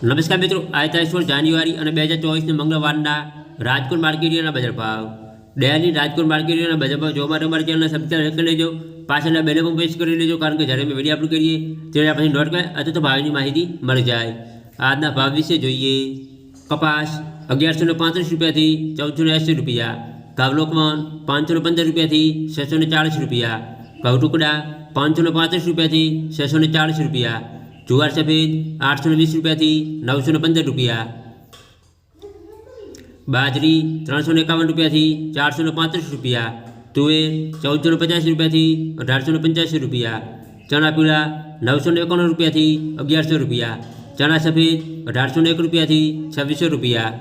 નમસ્કાર મિત્રો આજના સોળ જાન્યુઆરી અને બે હજાર ચોવીસને મંગળવારના રાજકોટ માર્કેટિયાના બજાર ભાવ ડેલી રાજકોટ માર્કેટિયાના બજાર ભાવ જોવા માટે અમારી ચેનલને સબસ્ક્રાઈબ કરી લેજો પાછળના બેલે પણ પ્રેસ કરી લેજો કારણ કે જ્યારે અમે વિડીયો અપલોડ કરીએ ત્યારે આપણે નોટ કરે અથવા તો ભાવની માહિતી મળી જાય આજના ભાવ વિશે જોઈએ કપાસ અગિયારસો ને પાંત્રીસ રૂપિયાથી ચૌદસો ને એંસી રૂપિયા ઘઉં લોકવન પાંચસો ને પંદર રૂપિયાથી છસો ને ચાળીસ રૂપિયા ઘઉં ટુકડા પાંચસો ને પાંત્રીસ રૂપિયાથી છસો ને ચાળીસ રૂપિયા જુવાર સફેદ આઠસો ને વીસ રૂપિયાથી નવસો ને પંદર રૂપિયા બાજરી ત્રણસો ને એકાવન રૂપિયાથી ચારસો ને પાંત્રીસ રૂપિયા તુવેર ચૌદસો ને પચાસ રૂપિયાથી અઢારસો ને પંચ્યાસી રૂપિયા ચણા પીળા નવસો ને એકાણું રૂપિયાથી અગિયારસો રૂપિયા ચણા સફેદ અઢારસો ને એક રૂપિયાથી છવ્વીસો રૂપિયા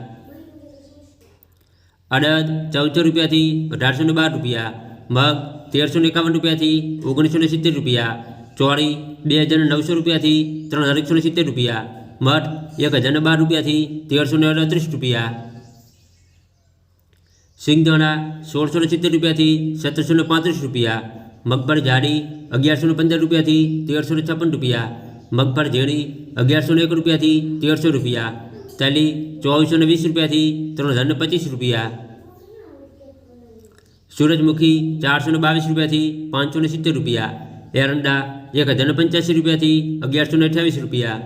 અડદ ચૌદસો રૂપિયાથી અઢારસો ને બાર રૂપિયા મગ તેરસો ને એકાવન રૂપિયાથી ઓગણીસો ને સિત્તેર રૂપિયા ચોળી બે હજાર ને નવસો રૂપિયાથી ત્રણ હજાર એકસો ને સિત્તેર રૂપિયા મઠ એક હજાર ને બાર રૂપિયાથી તેરસો ને અડત્રીસ રૂપિયા સિંગદાણા સોળસો ને સિત્તેર રૂપિયાથી સત્તરસો ને પાંત્રીસ રૂપિયા મગફળ જાડી અગિયારસો ને પંદર રૂપિયાથી તેરસો ને છપ્પન રૂપિયા મગફળ ઝીણી અગિયારસો ને એક રૂપિયાથી તેરસો રૂપિયા તલી ચોવીસો ને વીસ રૂપિયાથી ત્રણ હજાર ને પચીસ રૂપિયા સૂરજમુખી ચારસો ને બાવીસ રૂપિયાથી પાંચસો ને સિત્તેર રૂપિયા એરંડા એક હજાર ને પંચ્યાસી રૂપિયાથી અગિયારસો ને અઠ્યાવીસ રૂપિયા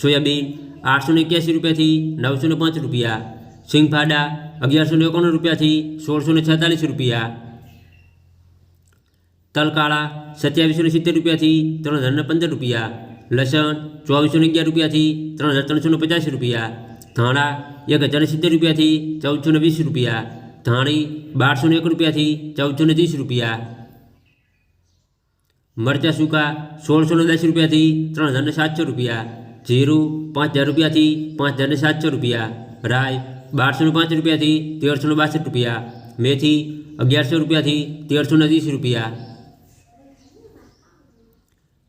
સોયાબીન આઠસો ને એક્યાસી રૂપિયાથી નવસો ને પાંચ રૂપિયા સિંગફાડા અગિયારસો ને એકાણું રૂપિયાથી સોળસો ને છેતાલીસ રૂપિયા તલકાળા સત્યાવીસો ને સિત્તેર રૂપિયાથી ત્રણ હજાર ને પંદર રૂપિયા લસણ ચોવીસો ને અગિયાર રૂપિયાથી ત્રણ હજાર ત્રણસો ને પચાસ રૂપિયા ધાણા એક હજાર ને સિત્તેર રૂપિયાથી ચૌદસો ને વીસ રૂપિયા ધાણી બારસો ને એક રૂપિયાથી ચૌદસો ને ત્રીસ રૂપિયા મરચાં સૂકા સોળસો ને દસ રૂપિયાથી ત્રણ હજાર ને સાતસો રૂપિયા જીરું પાંચ હજાર રૂપિયાથી પાંચ હજાર ને સાતસો રૂપિયા રાય બારસો ને પાંચ રૂપિયાથી તેરસો ને બાસઠ રૂપિયા મેથી અગિયારસો રૂપિયાથી તેરસો ને ત્રીસ રૂપિયા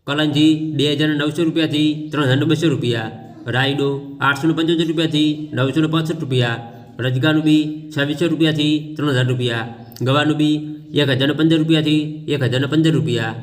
કલંજી બે હજાર નવસો રૂપિયાથી ત્રણ હજાર બસો રૂપિયા રાયડો આઠસો ને પંચોતેર રૂપિયાથી નવસો ને પાસઠ રૂપિયા રજગાનું બી છવ્વીસો રૂપિયાથી ત્રણ હજાર રૂપિયા ગવાનું બી એક હજાર ને પંદર રૂપિયાથી એક હજાર ને પંદર રૂપિયા